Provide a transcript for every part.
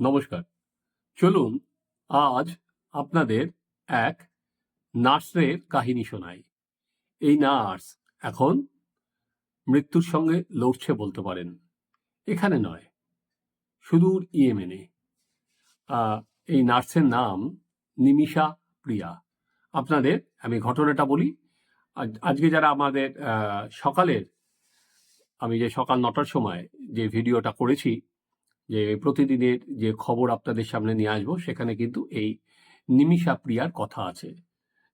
নমস্কার। চলুন আজ আপনাদের এক নার্সের কাহিনী শোনাই। এই নার্স এখন মৃত্যুর সঙ্গে লড়ছে বলতে পারেন। এখানে নয়, সুদূর ইয়েমেনে। এই নার্সের নাম নিমিষা প্রিয়া। আপনাদের, আমি ঘটনাটা বলি। আজকে যারা আমাদের সকালের, আমি যে সকাল নটার সময় যে ভিডিওটা করেছি যে প্রতিদিনের যে খবর আপনাদের সামনে নিয়ে আসব, সেখানে কিন্তু এই নিমিষা প্রিয়ার কথা আছে।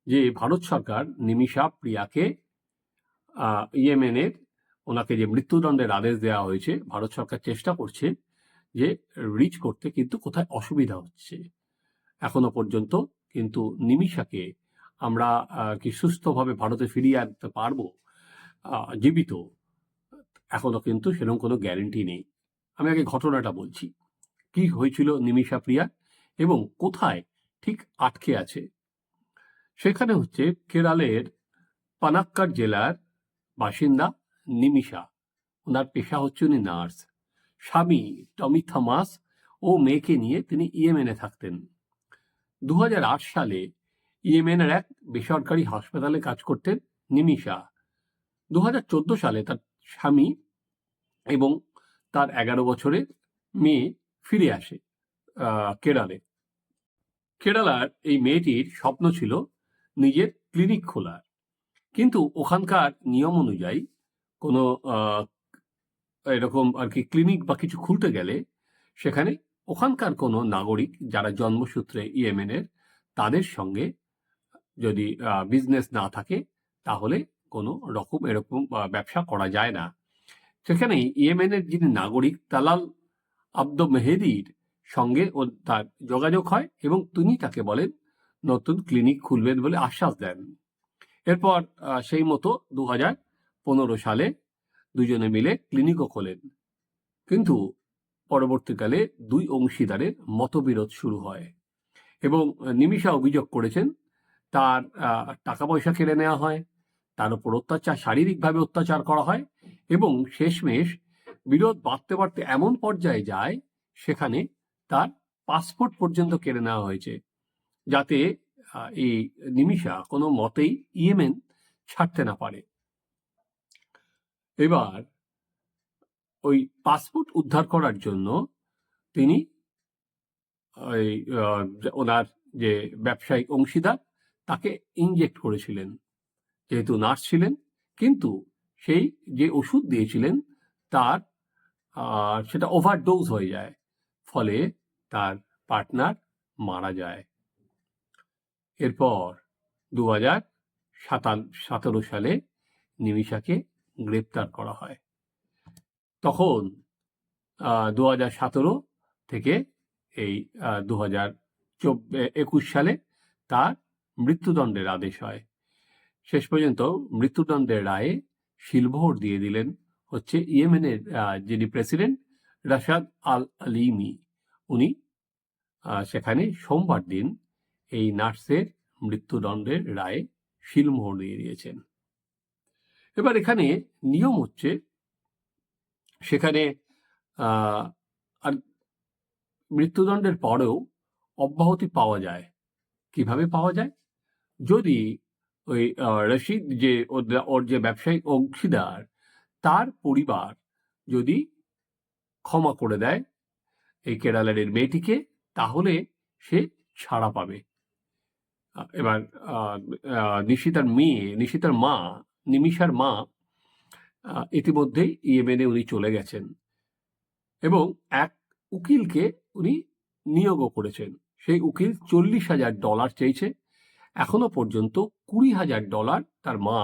যে ভারত সরকার নিমিষা প্রিয়াকে ইয়েমেনের ওনাকে যে মৃত্যুদণ্ডের আদেশ দেওয়া হয়েছে, ভারত সরকার চেষ্টা করছে যে রিচ করতে কিন্তু কোথায় অসুবিধা হচ্ছে। এখনও পর্যন্ত কিন্তু নিমিষাকে আমরা কি সুস্থভাবে ভারতে ফিরিয়ে আনতে পারব জীবিত, এখনও কিন্তু সেরকম কোনো গ্যারেন্টি নেই। আমি আগে ঘটনাটা বলছি। কি হয়েছিল নিমিষা প্রিয়া এবং কোথায় ঠিক আটকে আছে? সেখানে হচ্ছে কেরালের পানাক্কার জেলার বাসিন্দা নিমিষা। ওনার পেশা হচ্ছে উনি নার্স। স্বামী টমি থমাস ও মেয়েকে নিয়ে তিনি ইয়েমেনে থাকতেন। দু হাজার আট সালে ইয়েমেনের এক বেসরকারি হাসপাতালে কাজ করতেন নিমিষা। দু হাজার চোদ্দ সালে তার স্বামী এবং তার এগারো বছরের মেয়ে ফিরে আসে কেরালে। কেরালার এই মেয়েটির স্বপ্ন ছিল নিজের ক্লিনিক খোলার। কিন্তু ওখানকার নিয়ম অনুযায়ী কোনো এরকম আর কি ক্লিনিক বা কিছু খুলতে গেলে সেখানে ওখানকার কোনো নাগরিক যারা জন্মসূত্রে ইয়েমেনের তাদের সঙ্গে যদি বিজনেস না থাকে তাহলে কোনো রকম এরকম ব্যবসা করা যায় না। সেখানে ইয়েমেনের যিনি নাগরিক তালাল আব্দ মেহেদির সঙ্গে ও তার যোগাযোগ হয় এবং তিনি তাকে বলেন, নতুন ক্লিনিক খুলবেন বলে আশ্বাস দেন। এরপর সেই মতো দু হাজার পনেরো সালে দুজনে মিলে ক্লিনিকও খোলেন। কিন্তু পরবর্তীকালে দুই অংশীদারের মতবিরোধ শুরু হয় এবং নিমিষা অভিযোগ করেছেন, তার টাকা পয়সা কেড়ে নেওয়া হয়। তার উপর অত্যাচার, শারীরিকভাবে অত্যাচার করা হয় এবং শেষমেশ বিরোধ বাড়তে বাড়তে এমন পর্যায়ে যায় সেখানে তার পাসপোর্ট পর্যন্ত কেড়ে নেওয়া হয়েছে। যাতে এই নিমিষা কোনো মতেই ইয়েমেন ছাড়তে না পারে। এবার ওই পাসপোর্ট উদ্ধার করার জন্য তিনি ওই ওনার যে ব্যবসায়িক অংশীদার তাকে ইনজেক্ট করেছিলেন। যেহেতু নার্স ছিলেন, কিন্তু সেই যে ওষুধ দিয়েছিলেন, তার সেটা ওভারডোজ হয়ে যায়, ফলে তার পার্টনার মারা যায়। এরপর দু হাজার সতেরো সালে নিমিশাকে গ্রেপ্তার করা হয়। তখন দু হাজার সতেরো থেকে এই দু হাজার একুশ সালে তার মৃত্যুদণ্ডের আদেশ হয়। শেষ পর্যন্ত মৃত্যুদণ্ডের রায়ে শিলমোহর দিয়ে দিলেন হচ্ছে ইয়েমেনের যিনি প্রেসিডেন্ট, রাশাদ আল আলিমি উনি সেখানে সোমবার দিন এই নার্সের মৃত্যুদণ্ডের রায়ে শিলমোহর দিয়ে দিয়েছেন। এবার এখানে নিয়ম হচ্ছে, সেখানে আর মৃত্যুদণ্ডের পরেও অব্যাহতি পাওয়া যায়। কীভাবে পাওয়া যায়? যদি ওই রশিদ যে ওর- যে ব্যবসায়িক অংশীদার, তার পরিবার যদি ক্ষমা করে দেয় এই কেরালার এর মেয়েটিকে, তাহলে সে ছাড়া পাবে। এবার নিশিতার মেয়ে, নিশিতার মা, নিমিষার মা ইতিমধ্যেই ইয়েমেনে উনি চলে গেছেন এবং এক উকিলকে উনি নিয়োগও করেছেন। সেই উকিল চল্লিশ হাজার ডলার চেয়েছে। এখনও পর্যন্ত কুড়ি হাজার ডলার তার মা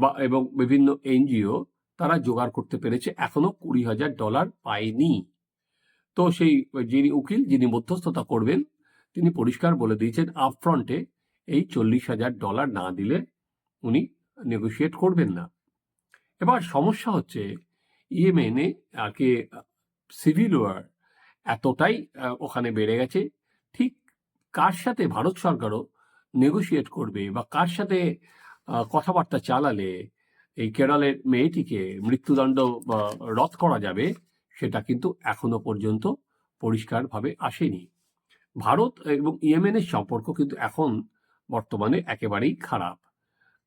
বা, এবং বিভিন্ন এনজিও তারা জোগাড় করতে পেরেছে। এখনও কুড়ি হাজার ডলার পায়নি। তো সেই যিনি উকিল, যিনি মধ্যস্থতা করবেন, তিনি পরিষ্কার বলে দিয়েছেন আপফ্রন্টে এই চল্লিশ হাজার ডলার না দিলে উনি নেগোশিয়েট করবেন না। এবার সমস্যা হচ্ছে, ইয়েমেনে কি সিভিল ওয়ার এতটাই ওখানে বেড়ে গেছে কার সাথে ভারত সরকারও নেগোশিয়েট করবে বা কার সাথে কথাবার্তা চালালে এই কেরলের মেয়েটিকে মৃত্যুদণ্ড রদ করা যাবে, সেটা কিন্তু এখনও পর্যন্ত পরিষ্কারভাবে আসেনি। ভারত এবং ইয়েমেনের সম্পর্ক কিন্তু এখন বর্তমানে একেবারেই খারাপ।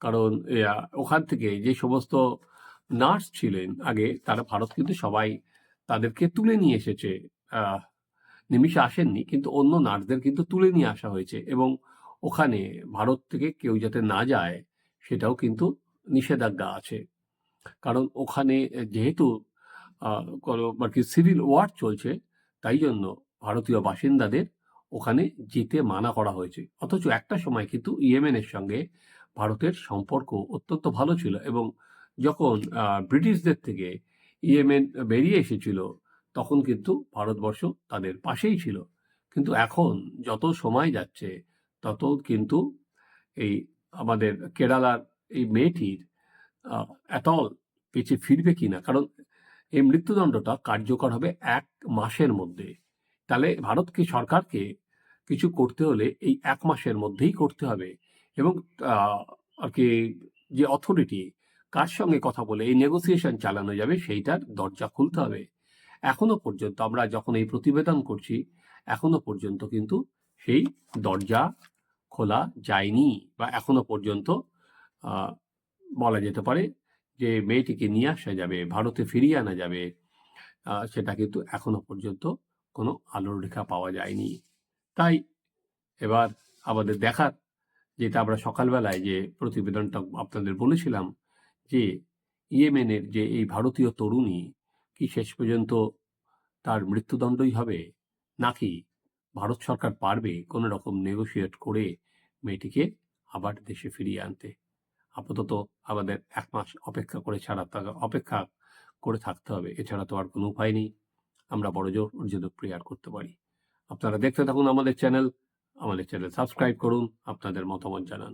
কারণ ওখান থেকে যে সমস্ত নার্স ছিলেন আগে, তারা ভারত কিন্তু সবাই তাদেরকে তুলে নিয়ে এসেছে নিমিষে আসেননি, কিন্তু অন্য নার্সদের কিন্তু তুলে নিয়ে আসা হয়েছে এবং ওখানে ভারত থেকে কেউ যাতে না যায় সেটাও কিন্তু নিষেধাজ্ঞা আছে। কারণ ওখানে যেহেতু কোনো আর কি সিভিল ওয়ার চলছে, তাই জন্য ভারতীয় বাসিন্দাদের ওখানে যেতে মানা করা হয়েছে। অথচ একটা সময় কিন্তু ইয়েমেনের সঙ্গে ভারতের সম্পর্ক অত্যন্ত ভালো ছিল এবং যখন ব্রিটিশদের থেকে ইয়েমেন বেরিয়ে এসেছিল তখন কিন্তু ভারতবর্ষ তাদের পাশেই ছিল। কিন্তু এখন যত সময় যাচ্ছে, তত কিন্তু এই আমাদের কেরালার এই মেয়েটির এতল পিছিয়ে ফিরবে কিনা কারণ এই মৃত্যুদণ্ডটা কার্যকর হবে এক মাসের মধ্যে। তাহলে ভারতকে সরকারকে কিছু করতে হলে এই এক মাসের মধ্যেই করতে হবে এবং আর কি যে অথরিটি কার সঙ্গে কথা বলে, এই নেগোসিয়েশন চালানো যাবে সেইটার দরজা খুলতে হবে। এখনও পর্যন্ত আমরা যখন এই প্রতিবেদন করছি, এখনও পর্যন্ত কিন্তু সেই দরজা খোলা যায়নি বা এখনও পর্যন্ত বলা যেতে পারে যে মেয়েটিকে নিয়ে আসা যাবে, ভারতে ফিরিয়ে আনা যাবে সেটা কিন্তু এখনও পর্যন্ত কোনো আলোর রেখা পাওয়া যায়নি। তাই এবার আমাদের দেখার যেটা আমরা সকালবেলায় যে প্রতিবেদনটা আপনাদের বলেছিলাম যে ইয়েমেনের যে এই ভারতীয় তরুণী কি শেষ পর্যন্ত তার মৃত্যুদণ্ডই হবে? নাকি ভারত সরকার পারবে কোনো রকম নেগোশিয়েট করে মেয়েটিকে আবার দেশে ফিরিয়ে আনতে? আপাতত আমাদের এক মাস অপেক্ষা করে ছাড়া অপেক্ষা করে থাকতে হবে। এছাড়া তো আর কোনো উপায় নেই। আমরা বড় জোর অর্জিত প্রেয়ার করতে পারি। আপনারা দেখতে থাকুন আমাদের চ্যানেল আমাদের চ্যানেল সাবস্ক্রাইব করুন। আপনাদের মতামত জানান।